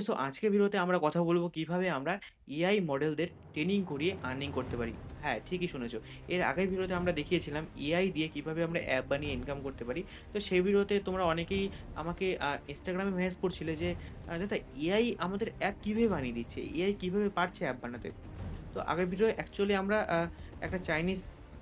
So আজকের ভিডিওতে আমরা কথা বলব কীভাবে আমরা এআই মডেলদের ট্রেনিং করিয়ে আর্নিং করতে পারি। হ্যাঁ, ঠিকই শুনেছ। এর আগের ভিডিওতে আমরা দেখিয়েছিলাম এআই দিয়ে কীভাবে আমরা অ্যাপ বানিয়ে ইনকাম করতে পারি। তো সেই ভিডিওতে তোমরা অনেকেই আমাকে ইনস্টাগ্রামে মেসেজ করছিলে যে, "দাদা এআই আমাদের অ্যাপ কীভাবে বানিয়ে দিচ্ছে? এআই কীভাবে পারছে অ্যাপ বানাতে?" তো আগের ভিডিও অ্যাকচুয়ালি আমরা একটা চাইনিজ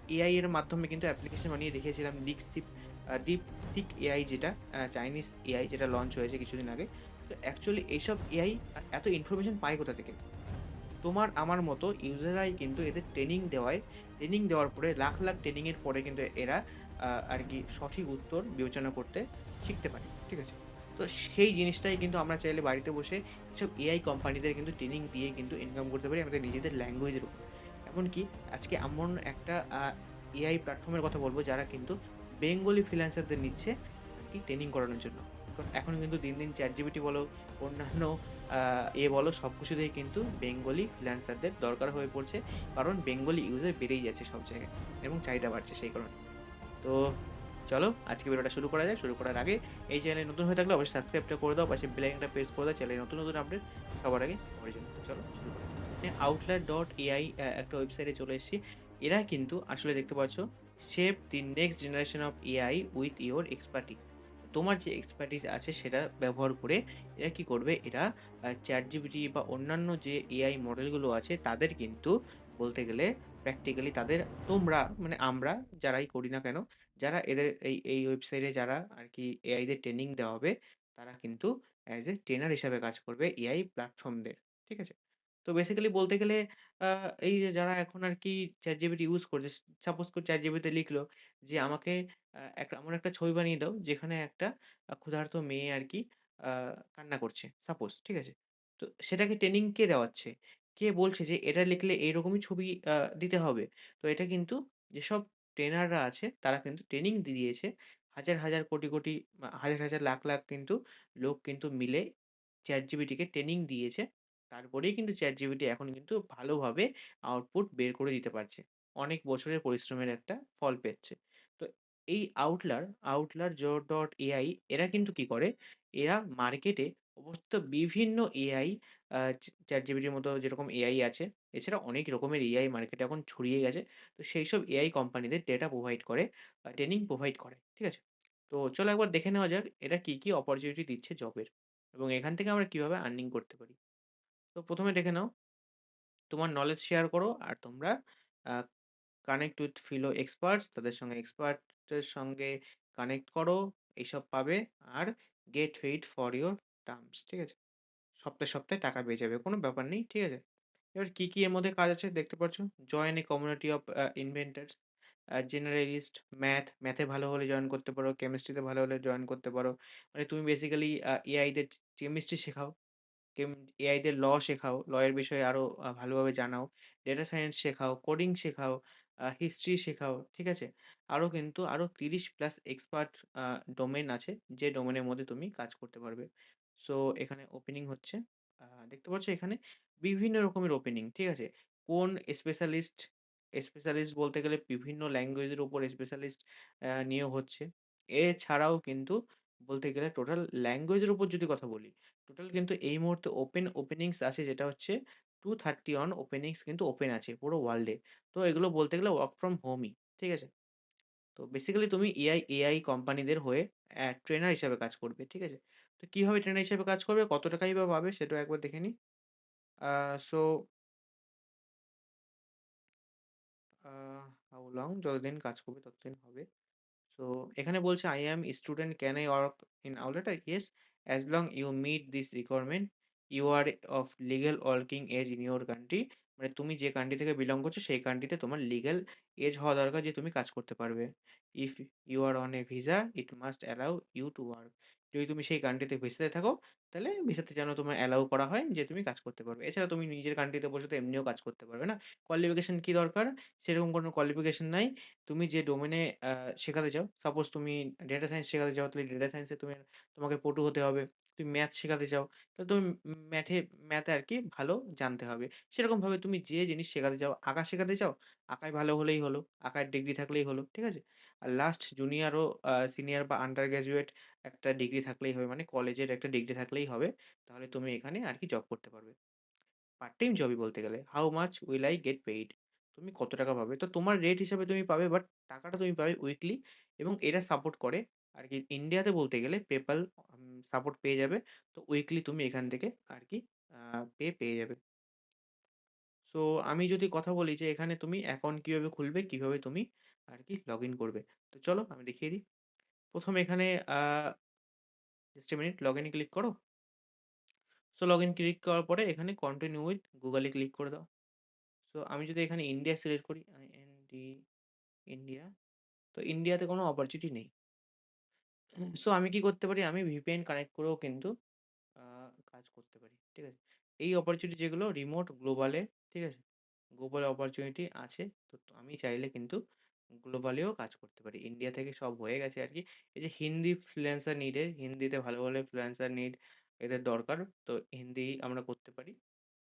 এআই এর মাধ্যমে কিন্তু অ্যাপ্লিকেশন বানিয়ে দেখিয়েছিলাম। ডিকসিপ আ ডিপসিক এআই যেটা চাইনিজ এআই যেটা লঞ্চ হয়েছে কিছুদিন আগে। তো অ্যাকচুয়ালি এইসব এআই এত ইনফরমেশন পায় কোথা থেকে? তোমার আমার মতো ইউজাররাই কিন্তু এদের ট্রেনিং দেওয়ায়, ট্রেনিং দেওয়ার পরে লাখ, লাখ ট্রেনিং এর পরে কিন্তু এরা আর কি সঠিক উত্তর বিবেচনা করতে শিখতে পারে। ঠিক আছে? তো সেই জিনিসটাই কিন্তু আমরা চাইলে বাড়িতে বসে এসব এআই কোম্পানিদের কিন্তু ট্রেনিং দিয়ে কিন্তু ইনকাম করতে পারি আমাদের নিজেদের ল্যাঙ্গুয়েজের উপর। এমনকি আজকে এমন একটা এআই প্ল্যাটফর্মের কথা বলব যারা কিন্তু বেঙ্গলি ফ্রিল্যান্সারদের নিচ্ছে আর কি ট্রেনিং করানোর জন্য। কারণ এখন কিন্তু দিন, দিন ChatGPT বলো, অন্যান্য এ বলো সব কিছুতেই কিন্তু বেঙ্গলি ফ্রিল্যান্সারদের দরকার হয়ে পড়ছে। কারণ বেঙ্গলি ইউজার বেড়েই যাচ্ছে সব জায়গায় এবং চাহিদা বাড়ছে সেই কারণে। তো চলো আজকে ভিডিওটা শুরু করা যাক। শুরু করার আগে এই চ্যানেলে নতুন হয়ে থাকলে অবশ্যই সাবস্ক্রাইবটা করে দাও। পাশে বেল আইকনটা প্রেস করে দাও। চ্যানেলে নতুন, নতুন আপডেট সবার আগে পাওয়ার জন্য। চলো শুরু করা। আমি outlier.ai অ্যা একটা ওয়েবসাইটে চলে এসেছি। এরা কিন্তু আসলে দেখতে পাচ্ছ shape the next generation of AI with your expertise তোমার যে এক্সপার্টিস আছে সেটা ব্যবহার করে এরা কি করবে? এরা চ্যাট ChatGPT বা অন্যান্য যে এআই মডেলগুলো আছে তাদের কিন্তু বলতে গেলে প্র্যাকটিক্যালি তাদের তোমরা মানে আমরা যারাই করি না কেন, যারা এদের এই, এই ওয়েবসাইটে যারা আরকি এআইদের ট্রেনিং দেওয়া হবে, তারা কিন্তু অ্যাজ এ ট্রেনার হিসাবে কাজ করবে এআই প্ল্যাটফর্মদের। ঠিক আছে? তো বেসিক্যালি বলতে গেলে এই যে যারা এখন আর কি আরকি ChatGPT ইউজ করছে, সাপোজ করে ChatGPT তে লিখলো যে আমাকে একটা এমন একটা ছবি বানিয়ে দাও যেখানে একটা ক্ষুধার্ত মেয়ে আরকি আ কান্না করছে। সাপোজ, ঠিক আছে? তো সেটাকে ট্রেনিং কে দেওয়াচ্ছে? কে বলছে যে এটা লিখলে এইরকমই ছবি দিতে হবে? তো এটা কিন্তু যেসব ট্রেনাররা আছে তারা কিন্তু ট্রেনিং দিয়ে দিয়েছে। হাজার, হাজার কোটি, কোটি হাজার, হাজার লাখ, লাখ কিন্তু লোক কিন্তু মিলে ChatGPT কে ট্রেনিং দিয়েছে। তারপরেই কিন্তু ChatGPT এখন কিন্তু ভালোভাবে আউটপুট বের করে দিতে পারছে। অনেক বছরের পরিশ্রমের একটা ফল পেচ্ছে। তো এই আউটলার, outlier.ai এরা কিন্তু কি করে? এরা মার্কেটে অবস্থিত বিভিন্ন এআই আ চ্যা ChatGPT এর মতো যেরকম এআই আছে, এছাড়া অনেক রকমের এআই মার্কেটে এখন ছড়িয়ে গেছে। তো সেইসব এআই কোম্পানিদের ডেটা প্রোভাইড করে, ট্রেনিং প্রোভাইড করে। ঠিক আছে? তো চলো একবার দেখে নেওয়া যাক এটা কি, কি অপরচুনিটি দিচ্ছে জবের এবং এখান থেকে আমরা কীভাবে আর্নিং করতে পারি। তো ১ম এ দেখে নাও তোমার নলেজ শেয়ার করো আর তোমরা কানেক্ট উইথ ফিলো এক্সপার্টস তাদের সঙ্গে এক্সপার্টের সঙ্গে কানেক্ট করো, এইসব পাবে আর get paid for your terms ঠিক আছে? সপ্তাহে, সপ্তাহে টাকা পেয়ে যাবে। কোনো ব্যাপার নেই। ঠিক আছে? এবার কী, কী এর মধ্যে কাজ আছে দেখতে পাচ্ছ? Join a community of inventors, generalist, math, ম্যাথে ভালো হলে জয়েন করতে পারো, কেমিস্ট্রিতে ভালো হলে জয়েন করতে পারো। মানে তুমি বেসিক্যালি এআইদের কেমিস্ট্রি শেখাও। এআইদের ল শেখাও, ল এর বিষয়ে আরও আ ভালোভাবে জানাও। ডেটা সায়েন্স শেখাও, কোডিং শেখাও, হিস্ট্রি শেখাও। ঠিক আছে? আরও কিন্তু আরও তিরিশ প্লাস এক্সপার্ট আ ডোমেইন আছে, যে ডোমেইনের মধ্যে তুমি কাজ করতে পারবে। সো এখানে ওপেনিং হচ্ছে। দেখতে পাচ্ছ এখানে বিভিন্ন রকমের ওপেনিং। ঠিক আছে? কোন স্পেশালিস্ট, স্পেশালিস্ট বলতে গেলে বিভিন্ন ল্যাঙ্গুয়েজের উপর স্পেশালিস্ট নিয়োগ হচ্ছে। এছাড়াও কিন্তু বলতে গেলে টোটাল ল্যাঙ্গুয়েজের উপর যদি কথা বলি, টোটাল কিন্তু এই মুহূর্তে ওপেন ওপেনিংস আছে যেটা হচ্ছে 231 ওপেনিংস কিন্তু ওপেন আছে পুরো ওয়ার্লডে। তো এগুলো বলতে গেলে ওয়ার্ক ফ্রম হোমই। ঠিক আছে? তো বেসিক্যালি তুমি এআই এআই কোম্পানিদের হয়ে ট্রেনার হিসাবে কাজ করবে। ঠিক আছে? তো কীভাবে ট্রেনার হিসাবে কাজ করবে, কত টাকাই বা পাবে সেটাও একবার দেখে নিই। সো হাউ লং যতদিন কাজ করবে ততদিন হবে। সো এখানে বলছে, "I am student can I work in outlier? Yes, as long you meet this requirement, you are of legal working age in your country. মানে তুমি যে কান্ট্রি থেকে বিলং করছ, সেই কান্ট্রিতে তোমার লিগ্যাল এজ হওয়া দরকার যে তুমি কাজ করতে পারবে। If you are on a visa it must allow you to work যদি তুমি সেই কান্ট্রিতে ভিসাতে থাকো, তাহলে ভিসাতে যেন তোমার অ্যালাউ করা হয় যে তুমি কাজ করতে পারবে। এছাড়া তুমি নিজের কান্ট্রিতে বসে তো এমনিও কাজ করতে পারবে না? কোয়ালিফিকেশান কী দরকার? সেরকম কোনো কোয়ালিফিকেশন নাই। তুমি যে ডোমেনে শেখাতে চাও, সাপোজ তুমি ডেটা সায়েন্স শেখাতে চাও, তাহলে ডেটা সায়েন্সে তুমি তোমাকে পটু হতে হবে। তুমি ম্যাথ শেখাতে চাও, তাহলে তুমি উম ম্যাথে আর কি ভালো জানতে হবে। সেরকমভাবে তুমি যে জিনিস শেখাতে চাও, আঁকা শেখাতে চাও, আঁকায় ভালো হলেই হলো। আঁকার ডিগ্রি থাকলেই হলো। ঠিক আছে? আর লাস্ট জুনিয়র ও আ সিনিয়র বা আন্ডার গ্র্যাজুয়েট একটা ডিগ্রি থাকলেই হবে। মানে কলেজের একটা ডিগ্রি থাকলেই হবে। তাহলে তুমি এখানে আর কি জব করতে পারবে। পার্ট টাইম জবই বলতে গেলে। How much will I get paid? তুমি কত টাকা পাবে? তো তোমার রেট হিসাবে তুমি পাবে বাট টাকাটা তুমি পাবে উইকলি এবং এটা সাপোর্ট করে আরকি ইন্ডিয়াতে বলতে গেলে উম সাপোর্ট পেয়ে যাবে। তো উইকলি তুমি এখান থেকে আরকি আ পে পেয়ে যাবে। সো আমি যদি কথা বলি যে এখানে তুমি অ্যাকাউন্ট কীভাবে খুলবে, কীভাবে তুমি আরকি লগইন করবে। তো চলো আমি দেখিয়ে দিই। ১ম এখানে জাস্ট মিনিট লগইন এ ক্লিক করো। সো লগইন ক্লিক করার পরে এখানে কন্টিনিউ উইথ গুগল ক্লিক করে দাও। সো আমি যদি এখানে ইন্ডিয়া সিলেক্ট করি আই-এন-ডি ইন্ডিয়া। তো ইন্ডিয়াতে কোনো অপরচুনিটি নেই। সো আমি কি করতে পারি? আমি VPN কানেক্ট করেও কিন্তু আ কাজ করতে পারি। ঠিক আছে? এই অপরচুনিটি যেগুলো রিমোট গ্লোবালে, ঠিক আছে? গ্লোবাল অপরচুনিটি আছে। তো তো আমি চাইলে কিন্তু গ্লোবালেও কাজ করতে পারি। ইন্ডিয়া থেকে সব হয়ে গেছে আর কি এই যে হিন্দি ফ্রিল্যান্সার নিডের, হিন্দিতে ভালো, ভালো ফ্রিল্যান্সার নিড এদের দরকার। তো হিন্দি আমরা করতে পারি।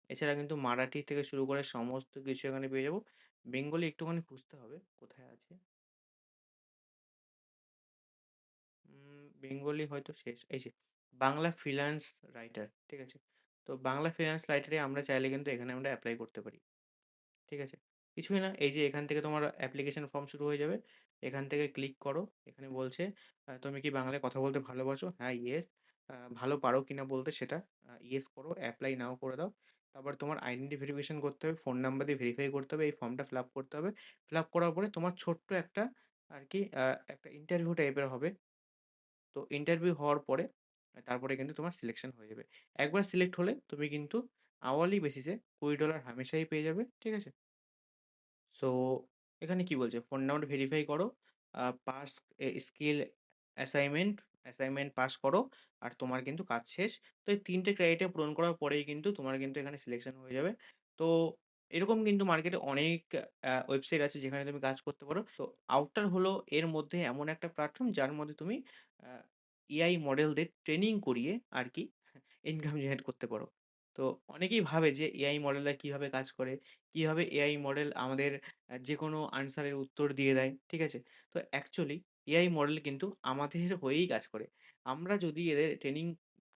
এছাড়া কিন্তু মারাঠি থেকে শুরু করে সমস্ত কিছু এখানে পেয়ে যাব। বেঙ্গলি একটুখানি খুঁজতে হবে কোথায় আছে। বেঙ্গলি হয়তো শেষ। এই যে বাংলা ফ্রিল্যান্স রাইটার, ঠিক আছে? তো বাংলা ফ্রিল্যান্স রাইটারে আমরা চাইলে কিন্তু এখানে আমরা এপ্লাই করতে পারি। ঠিক আছে? কিছুই না। এই যে এখান থেকে তোমার অ্যাপ্লিকেশন ফর্ম শুরু হয়ে যাবে। এখান থেকে ক্লিক করো। এখানে বলছে তুমি কি বাংলায় কথা বলতে ভালোবাসো? হ্যাঁ, ইয়েস। ভালো পারো কিনা বলতে সেটা ইয়েস করো। অ্যাপ্লাই নাও করে দাও। তারপর তোমার আইডেন্টি ভেরিফিকেশন করতে হবে। ফোন নাম্বার দিয়ে ভেরিফাই করতে হবে। এই ফর্মটা ফিল আপ করতে হবে। ফিল আপ করার পরে তোমার ছোট্ট একটা আর কি একটা ইন্টারভিউ টাইপের হবে। তো ইন্টারভিউ হওয়ার পরে তারপরে কিন্তু তোমার সিলেকশন হয়ে যাবে। একবার সিলেক্ট হলে তুমি কিন্তু আওয়ারলি বেসিসে $20 হামেশাই পেয়ে যাবে। ঠিক আছে? সো এখানে কি বলছে? ফোন নাম্বার ভেরিফাই করো। Pass skill assignment, assignment pass করো। আর তোমার কিন্তু কাজ শেষ। তো এই ৩ টে ক্রাইটেরিয়া পূরণ করার পরেই কিন্তু তোমার কিন্তু এখানে সিলেকশন হয়ে যাবে। তো এরকম কিন্তু মার্কেটে অনেক ওয়েবসাইট আছে যেখানে তুমি কাজ করতে পারো। তো আউটার হলো এর মধ্যে এমন একটা প্ল্যাটফর্ম যার মধ্যে তুমি এআই মডেলদের ট্রেনিং করিয়ে আরকি ইনকাম জেনারেট করতে পারো। তো অনেকেই ভাবে যে এআই মডেলরা কীভাবে কাজ করে? কীভাবে এআই মডেল আমাদের আ যেকোনো আনসারের উত্তর দিয়ে দেয়। ঠিক আছে? তো অ্যাকচুয়ালি এআই মডেল কিন্তু আমাদের হয়েই কাজ করে। আমরা যদি এদের ট্রেনিং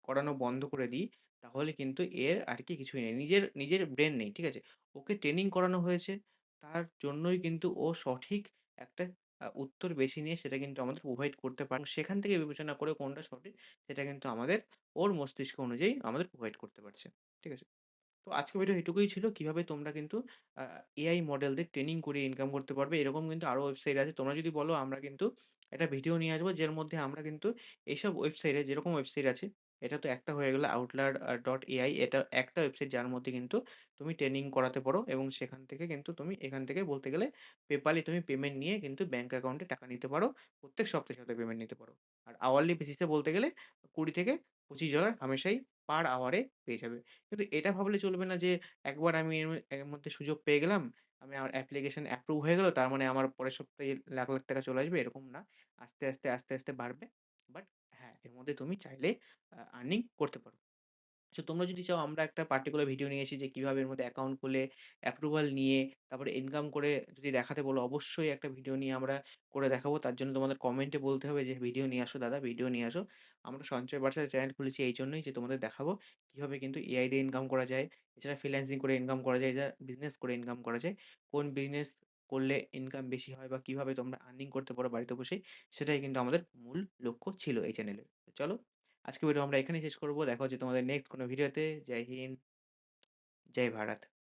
করানো বন্ধ করে দিই, তাহলে কিন্তু এর আর কি কিছুই নেই। নিজের, নিজের ব্রেন নেই। ঠিক আছে? ওকে ট্রেনিং করানো হয়েছে। তার জন্যই কিন্তু ও সঠিক একটা উত্তর বেছে নিয়ে সেটা কিন্তু আমাদের প্রোভাইড করতে পারে। সেখান থেকে বিবেচনা করে কোনটা সঠিক সেটা কিন্তু আমাদের ওর মস্তিষ্ক অনুযায়ী আমাদের প্রোভাইড করতে পারছে। ঠিক আছে? তো আজকে ভিডিও এটুকুই ছিল। কীভাবে তোমরা কিন্তু এআই মডেলদের ট্রেনিং করিয়ে ইনকাম করতে পারবে। এরকম কিন্তু আরও ওয়েবসাইট আছে। তোমরা যদি বলো আমরা কিন্তু একটা ভিডিও নিয়ে আসব যের মধ্যে আমরা কিন্তু এইসব ওয়েবসাইটে যেরকম ওয়েবসাইট আছে, এটা তো একটা হয়ে গেলো আউটলায়ার আ ডট এআই এটা একটা ওয়েবসাইট যার মধ্যে কিন্তু তুমি ট্রেনিং করাতে পারো এবং সেখান থেকে কিন্তু তুমি এখান থেকে বলতে গেলে এ তুমি পেমেন্ট নিয়ে কিন্তু ব্যাংক অ্যাকাউন্টে টাকা নিতে পারো। প্রত্যেক সপ্তাহে, সপ্তাহে পেমেন্ট নিতে পারো। আর আওয়ারলি বেসিস বলতে গেলে $20-25 হামেশাই পার আওয়ারে পেয়ে যাবে। কিন্তু এটা ভাবলে চলবে না যে একবার আমি এর মধ্যে সুযোগ পেয়ে গেলাম, আমি আমার অ্যাপ্লিকেশন অ্যাপ্রুভ হয়ে গেলো তার মানে আমার পরের সপ্তাহে লাখ, লাখ টাকা চলে আসবে এরকম না। আস্তে, আস্তে, আস্তে, আস্তে বাড়বে। বাট এর মধ্যে তুমি চাইলে আর্নিং করতে পারো। সো তোমরা যদি চাও আমরা একটা পার্টিকুলার ভিডিও নিয়ে এসি যে কীভাবে এর মধ্যে অ্যাকাউন্ট খুলে অ্যাপ্রুভাল নিয়ে তারপরে ইনকাম করে যদি দেখাতে বলো অবশ্যই একটা ভিডিও নিয়ে আমরা করে দেখাবো। তার জন্য তোমাদের কমেন্টে বলতে হবে যে ভিডিও নিয়ে আসো দাদা, ভিডিও নিয়ে আসো। আমরা সঞ্চয় বার্সার চ্যানেল খুলেছি এই জন্যই যে তোমাদের দেখাবো কীভাবে কিন্তু এআই দিয়ে ইনকাম করা যায়। এছাড়া ফ্রিল্যান্সিং করে ইনকাম করা যায়, এছাড়া বিজনেস করে ইনকাম করা যায়। কোন বিজনেস করলে ইনকাম বেশি হয় বা কীভাবে তোমরা আর্নিং করতে পারো বাড়িতে বসে সেটাই কিন্তু আমাদের মূল লক্ষ্য ছিল এই চ্যানেলে চলো আজকে ভিডিও আমরা এখানেই শেষ করব দেখা হচ্ছে তোমাদের নেক্সট কোনো ভিডিওতে। জয় হিন্দ, জয় ভারত।